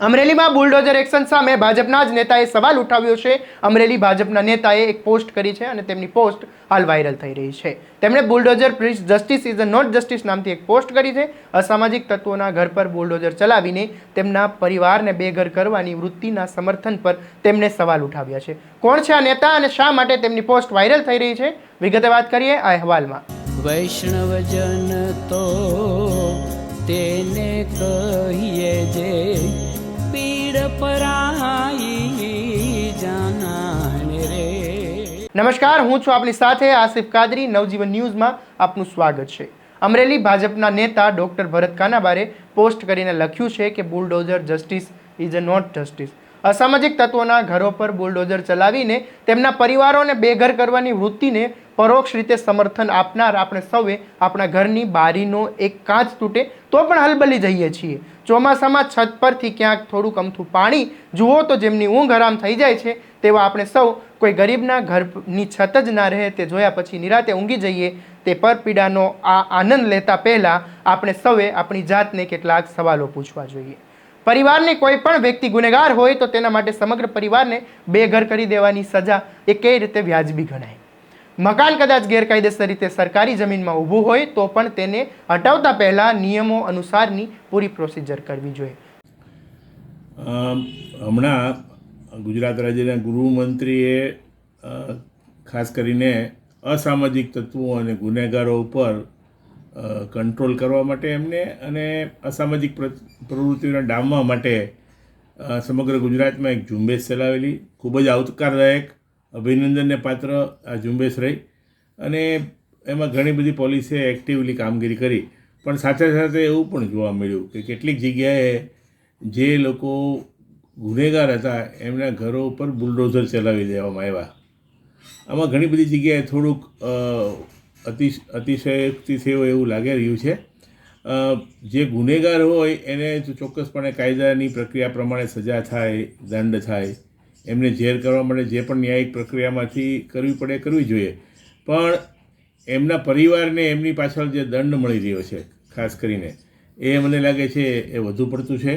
અમરેલીમાં bulldozer action સામે ભાજપના જ નેતાએ સવાલ ઉઠાવ્યો છે. અમરેલી ભાજપના નેતાએ એક પોસ્ટ કરી છે અને તેમની પોસ્ટ હાલ વાયરલ થઈ રહી છે. તેમણે bulldozer please justice is a not justice નામથી એક પોસ્ટ કરી છે. અસામાજિક તત્વોના ઘર પર બુલડોઝર ચલાવીને તેમના પરિવારને બેઘર કરવાની વૃત્તિના સમર્થન પર તેમણે સવાલ ઉઠાવ્યા છે. કોણ છે આ નેતા અને શા માટે તેમની પોસ્ટ વાયરલ થઈ રહી છે? વિગતે વાત કરીએ આ અહેવાલમાં. વૈષ્ણવજન તો તેને કહીએ નમસ્કાર, હું છું આપની સાથે આસિફ કાદરી, નવજીવન ન્યૂઝમાં આપનું સ્વાગત છે. અમરેલી ભાજપના નેતા ડૉક્ટર ભરત કાનાબારે પોસ્ટ કરીને લખ્યું છે કે bulldozer justice is a not justice. અસામાજિક તત્વોના ઘરો પર બુલડોઝર ચલાવીને તેમના પરિવારોને બેઘર કરવાની વૃત્તિને પરોક્ષ રીતે સમર્થન આપનાર આપણે સૌએ આપણા ઘરની બારીનો એક કાચ તૂટે તો પણ હલબલી જઈએ છીએ. ચોમાસામાં છત પરથી ક્યાંક થોડુંક અમથું પાણી જુઓ તો જેમની ઊંઘ હરામ થઈ જાય છે તેવા આપણે સૌ કોઈ ગરીબના ઘરની છત જ ના રહે તે જોયા પછી નિરાતે ઊંઘી જઈએ તે પરપીડાનો આ આનંદ લેતા પહેલાં આપણે સૌએ આપણી જાતને કેટલાક સવાલો પૂછવા જોઈએ. પરિવારની કોઈ પણ વ્યક્તિ ગુનેગાર હોય તો તેના માટે સમગ્ર પરિવારને બેઘર કરી દેવાની સજા એ કઈ રીતે વ્યાજબી ગણાય. મકાન કદાચ ગેરકાયદેસર રીતે સરકારી જમીનમાં ઊભું હોય, તો પણ તેને હટાવતા પહેલાં નિયમો અનુસારની પૂરી પ્રોસિજર કરવી જોઈએ. હમણાં ગુજરાત રાજ્યના ગૃહમંત્રીએ ખાસ કરીને અસામાજિક તત્વો અને ગુનેગારો ઉપર કંટ્રોલ કરવા માટે એમને અને અસામાજિક પ્ર- પ્રવૃત્તિઓને ડામવા માટે સમગ્ર ગુજરાતમાં એક ઝુંબેશ ચલાવેલી, ખૂબ જ આવકારદાયક અભિનંદનને પાત્ર આ ઝુંબેશ રહી. અને એમાં ઘણી બધી પોલીસે એક્ટિવલી કામગીરી કરી. પણ સાથે સાથે એવું પણ જોવા મળ્યું કે કેટલીક જગ્યાએ જે લોકો ગુનેગાર હતા, એમના ઘરો ઉપર બુલડોઝર ચલાવી દેવામાં આવ્યા. આમાં ઘણી બધી જગ્યાએ થોડુંક અતિશ અતિ અતિશયોક્તિ થયો એવું લાગી રહ્યું છે. જે ગુનેગાર હોય એને ચોક્કસપણે કાયદાની પ્રક્રિયા પ્રમાણે સજા થાય, દંડ થાય. એમને ઝેર કરવા માટે જે પણ ન્યાયિક પ્રક્રિયામાંથી કરવી પડે, કરવી જોઈએ. પણ એમના પરિવારને એમની પાછળ જે દંડ મળી રહ્યો છે, ખાસ કરીને, એ મને લાગે છે એ વધુ પડતું છે.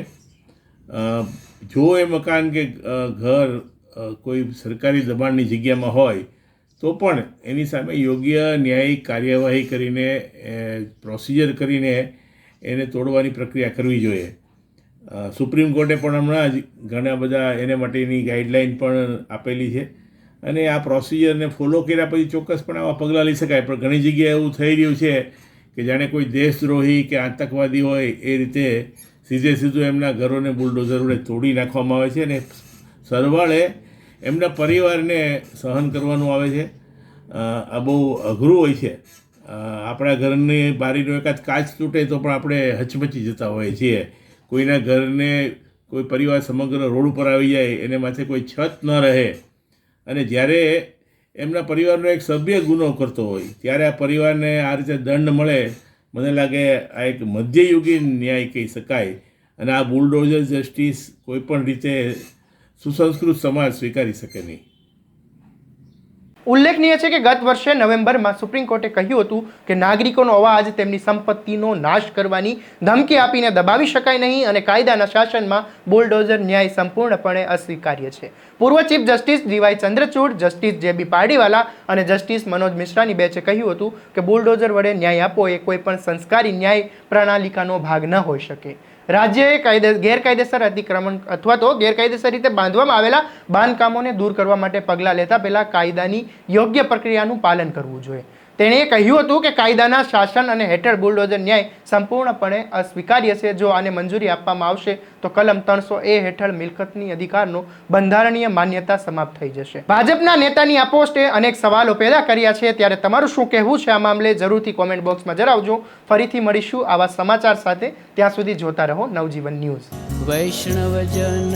જો એ મકાન કે ઘર કોઈ સરકારી દબાણની જગ્યામાં હોય, તો પણ એની સામે યોગ્ય ન્યાયિક કાર્યવાહી કરીને પ્રોસિજર કરીને એને તોડવાની પ્રક્રિયા કરવી જોઈએ. સુપ્રીમ કોર્ટે પણ હમણાં જ ઘણા બધા એને માટેની ગાઈડલાઈન પણ આપેલી છે. અને આ પ્રોસિજરને ફોલો કર્યા પછી ચોક્કસપણે આવા પગલાં લઈ શકાય. પણ ઘણી જગ્યાએ એવું થઈ રહ્યું છે કે જાણે કોઈ દેશદ્રોહી કે આતંકવાદી હોય એ રીતે સીધે સીધું એમના ઘરોને બુલડોઝર વડે તોડી નાખવામાં આવે છે અને સરવાળે એમના પરિવારને સહન કરવાનું આવે છે. આ બહુ અઘરું હોય છે. આપણા ઘરની બારીનો એકાદ કાચ તૂટે તો પણ આપણે હચમચી જતા હોઈએ છીએ. કોઈના ઘરને કોઈ પરિવાર સમગ્ર રોડ ઉપર આવી જાય, એને માથે કોઈ છત ન રહે. અને જ્યારે એમના પરિવારનો એક સભ્ય ગુનો કરતો હોય, ત્યારે આ પરિવારને આ રીતે દંડ મળે. મને લાગે આ એક મધ્યયુગીન ન્યાય કહી શકાય. અને આ બુલડોઝર જસ્ટિસ કોઈપણ રીતે સુસંસ્કૃત સમાજ સ્વીકારી શકે નહીં. ઉલ્લેખનીય છે કે ગત વર્ષે નવેમ્બરમાં સુપ્રીમ કોર્ટે કહ્યું હતું કે નાગરિકોનો અવાજ તેમની સંપત્તિનો નાશ કરવાની ધમકી આપીને દબાવી શકાય નહીં અને કાયદાના શાસનમાં બુલડોઝર ન્યાય સંપૂર્ણપણે અસ્વીકાર્ય છે. પૂર્વ chief justice D Y Chandrachud, justice J B Pardiwala અને જસ્ટિસ મનોજ મિશ્રાની બેચે કહ્યું હતું કે બુલડોઝર વડે ન્યાય આપવો એ કોઈ પણ સંસ્કારી ન્યાય પ્રણાલિકાનો ભાગ ન હોઈ શકે. રાજ્યએ કાયદે, ગેરકાયદેસર અતિક્રમણ અથવા તો ગેરકાયદેસર રીતે બાંધવામાં આવેલા બાંધકામોને દૂર કરવા માટે પગલાં લેતા પહેલાં કાયદાની યોગ્ય પ્રક્રિયાનું પાલન કરવું જોઈએ. તેણે કહ્યું હતું કે કાયદાના શાસન અને હેઠળ બુલડોઝર ન્યાય સંપૂર્ણપણે અસ્વીકાર્ય છે. જો આને મંજૂરી આપવામાં આવશે, તો કલમ ત્રણસો એ હેઠળ મિલકતની અધિકારનો બંધારણીય માન્યતા સમાપ્ત થઈ જશે. ભાજપના નેતાની આ પોસ્ટે અનેક સવાલો પેદા કર્યા છે. ત્યારે તમારું શું કહેવું છે આ મામલે જરૂરથી કોમેન્ટ બોક્સમાં જણાવજો. ફરીથી મળીશું આવા સમાચાર સાથે. ત્યાં સુધી જોતા રહો નવજીવન ન્યૂઝ. વૈષ્ણવજન